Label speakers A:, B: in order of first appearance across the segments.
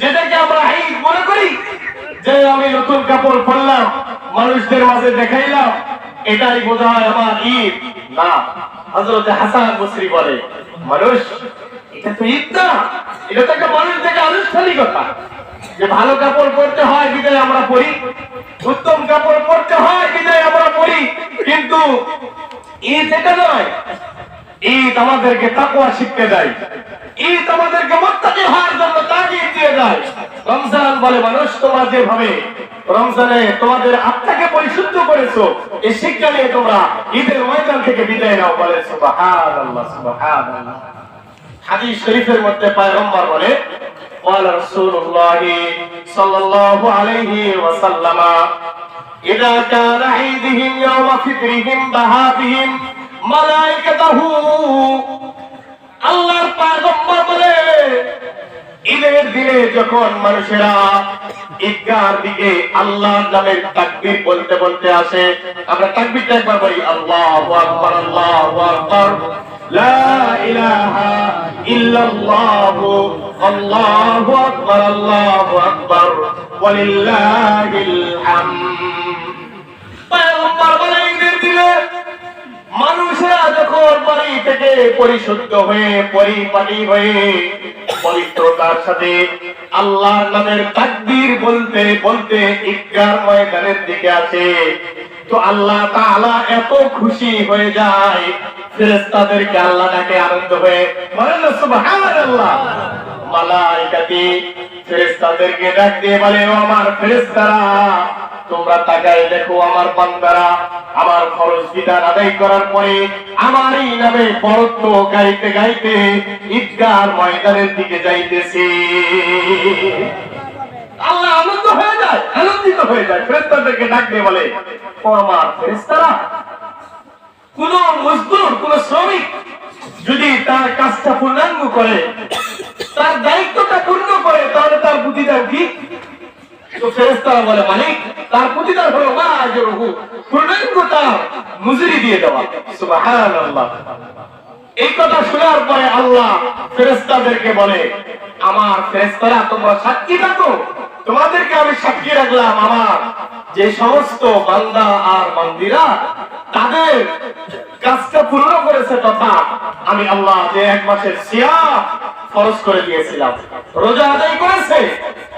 A: যেটাকে আমরা ঈদ মনে করি, যে আমি নতুন কাপড় পরলাম, মানুষদের মাঝে দেখাইলাম, এটাই বোধ হয় আমার ঈদ। না হজরত হাসান বসরি বলে, মানুষ, এটা তো ঈদ না, এটা তো একটা মানুষ থেকে আনুষ্ঠানিকতা। যে ভালো কাপড় পরতে হয়, বিদায় আমরা পরি। উত্তম কাপড় পরতে হয়, বিদায় আমরা পরি। কিন্তু, ঈদ এটা নয়। ঈদ আমাদেরকে তাকওয়া শিখতে দেয়। ঈদ আমাদেরকে মোত্তাকি হওয়ার জন্য তাগিদ দিয়ে দেয় রমজান বলে মানুষ তোমরা যেভাবে রমজানে তোমাদের আত্মাকে পরিশুদ্ধ করেছো এই শিক্ষা নিয়ে তোমরা ঈদের ময়দান থেকে বিদায় নাও বলে সুবহানাল্লাহ সুবহানাল্লাহ হাদিস শরীফের মধ্যে পয়গম্বর বলে قال رسول الله صلى الله عليه وسلم إذا كان عيدهم يوم فطرهم بها بهم ملائكته আল্লাহর পয়গম্বর বলে। ঈদের দিনে যখন মানুষেরা ঈদগার দিকে আল্লাহর নামের তাকবীর বলতে বলতে আসে, আমরা তাকবীরটা একবার বলি, আল্লাহু আকবার আল্লাহু আকবার। লা ইলাহা ইল্লাল্লাহু, আল্লাহু আকবার আল্লাহু আকবার। ওয়ালিল্লাহিল হামদ। মানুষেরা যখন বাড়ি থেকে পরিশুদ্ধ হয়ে, পরিপাটি হয়ে, পবিত্রতার সাথে আল্লাহর নামের তাকবীর বলতে বলতে ঈদগার ময়দানের দিকে আছে তো আল্লাহ তাআলা এত খুশি হয়ে যায়, ফেরেশতাদেরকে আল্লাহ ডাকে আনন্দ হয়ে, বলেন সুবহানাল্লাহ। মালাইকাতি ফেরেশতাদেরকে ডাক দিয়ে বলে ও আমার ফেরেশতারা তোমরা তাকায় দেখো আমার বান্দারা, আমার খরচ বিধান আদায় করার পরে আমারই নামে পরত্ব গাইতে গাইতে ঈদগার ময়দানের দিকে যাইতেছে। আমার ফেরেস্তারা তার কাজটা করে, তার দায়িত্বটা পূর্ণ করে, তাহলে তার বুদ্ধিদার কি? তো ফেরেশতারা বলে, মালিক তার প্রতিদান হলো মা আজরহু। তার মজুরি দিয়ে দেওয়া। সুবহানাল্লাহ। এই কথা শোনার পরে আল্লাহ ফেরেশতাদেরকে বলে, আমার ফেরেশতারা, তোমরা সাক্ষী থাকো। তোমাদেরকে আমি সাক্ষী রাখলাম আমার যে সমস্ত বান্দা আর বান্দিরা তাদের কাজটা পূর্ণ করেছে তথা আমি আল্লাহ যে এক মাসের সিয়াম ফরজ করে দিয়েছিলাম। রোজা আদায় করেছে।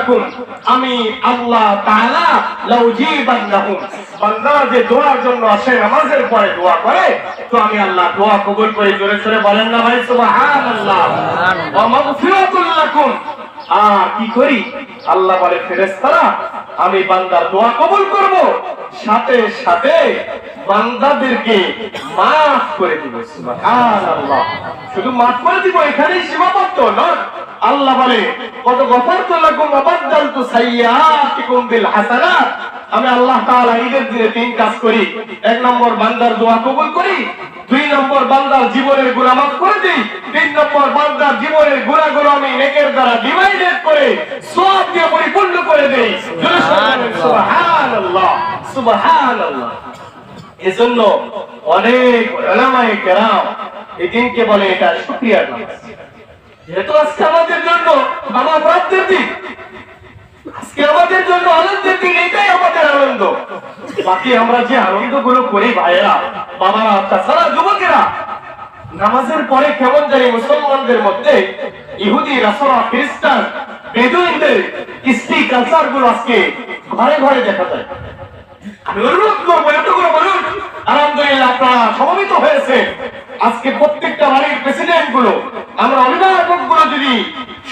A: লাকুম আমি আল্লাহ তাআলা লাউজিবান্নাহুম বান্দারা যে দোয়ার জন্য আসে, নামাজের পরে দোয়া করে, তো আমি আল্লাহ দোয়া কবুল করে। জোরে জোরে বলেন না ভাই, সুবহানাল্লাহ। ওয়া মাগফিরাতুল লাকুম। আর কি করি? আল্লাহ বলে, ফেরেশতারা, আমি বান্দার দোয়া কবুল করব। সাথে সাথে বান্দাদেরকে মাফ করে দিব, সুবহানাল্লাহ। শুধু মাফ করে দিব, এখানেই সীমাবদ্ধ নয়। আল্লাহ বলে কত গফরতু লাকুম ওয়া বাদদালতু সাইয়্যাতিকুম বিল হাসানাত। আমি আল্লাহ তাআলা ঈদের দিনে তিন কাজ করি। এক নম্বর, বান্দার দোয়া কবুল করি। দুই নম্বর, বান্দার জীবনের গুনাহ মাফ করে দিই। তিন নম্বর, বান্দার জীবনের গুনাহগুলো আমি নেকের দ্বারা ডিভাইডেড করে, সওয়াব দিয়ে পরিপূর্ণ করে দেই। সুবহানাল্লাহ সুবহানাল্লাহ। এজন্য অনেক ওলামায়ে কেরাম এই দিনকে বলে এটা শুকরিয়ার নামাজ যেহেতু আজকে আমাদের জন্য দিন। আজকে আমাদের জন্য আনন্দের এটাই আমাদের আনন্দ। বাকি আমরা যে আনন্দগুলো করি, ভাইয়েরা, বাবারা যুবকেরা, নামাজের পরে কেমন জানি মুসলমানদের মধ্যে ইহুদি রাসরা খ্রিস্টান, বেদুইনদের কালচারগুলো আজকে ঘরে ঘরে দেখা যায়। অনুরোধ করব এতগুলো আলহামদুলিল্লাহ আপনারা সমবেত হয়েছে আজকে প্রত্যেকটা বাড়ির প্রেসিডেন্টগুলো, আমরা যদি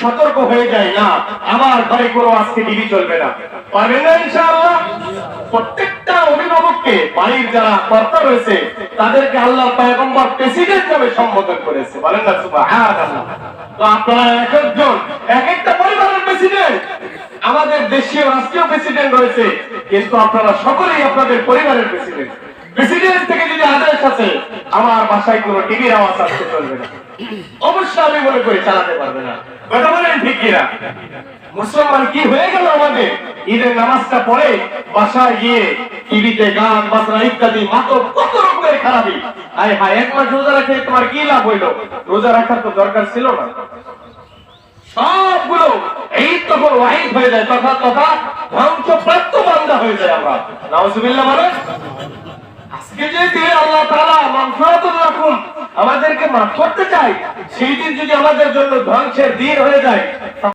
A: সতর্ক হয়ে যায় না। আমার ঘরে কোনো আজকে টিভি চলবে না। পারবেন না ইনশাআল্লাহ? প্রত্যেকটা অভিভাবক যুবককে বাড়ির যারা কর্তা রয়েছে, তাদেরকে আল্লাহ পয়গম্বর প্রেসিডেন্ট নামে সম্বোধন করেছে। বলেন না, সুবহানাল্লাহ। তো আপনারা এক একজন, এক একটা পরিবারের প্রেসিডেন্ট আমাদের দেশীয়, রাষ্ট্রীয় প্রেসিডেন্ট রয়েছে। কিন্তু আপনারা সকলেই আপনাদের পরিবারের প্রেসিডেন্ট প্রেসিডেন্ট থেকে যদি আদেশ আছে আমার বাসায় কোনো টিভির আওয়াজ আসতে চলবে না। অবশ্যই আমি মনে করি চালাতে কথা বলেন মুসলমান কি হয়ে গেল আমাদের? ঈদের নামাজটা পড়ে বাসায় গিয়ে টিভিতে গান, বাজনা ইত্যাদি মাতব, কত রকমের হায় এক মাস রোজা রাখে তোমার কি লাভ রোজা রাখার তো দরকার ছিল না। সবগুলো এই তখন ওয়াহিদ হয়ে যায়, তথা তথা ধ্বংসপ্রাপ্ত বান্দা হয়ে যায় আমরা। আমাদেরকে মাফ করতে চাই সেই দিন যদি আমাদের জন্য ধ্বংসের দিন হয়ে যায়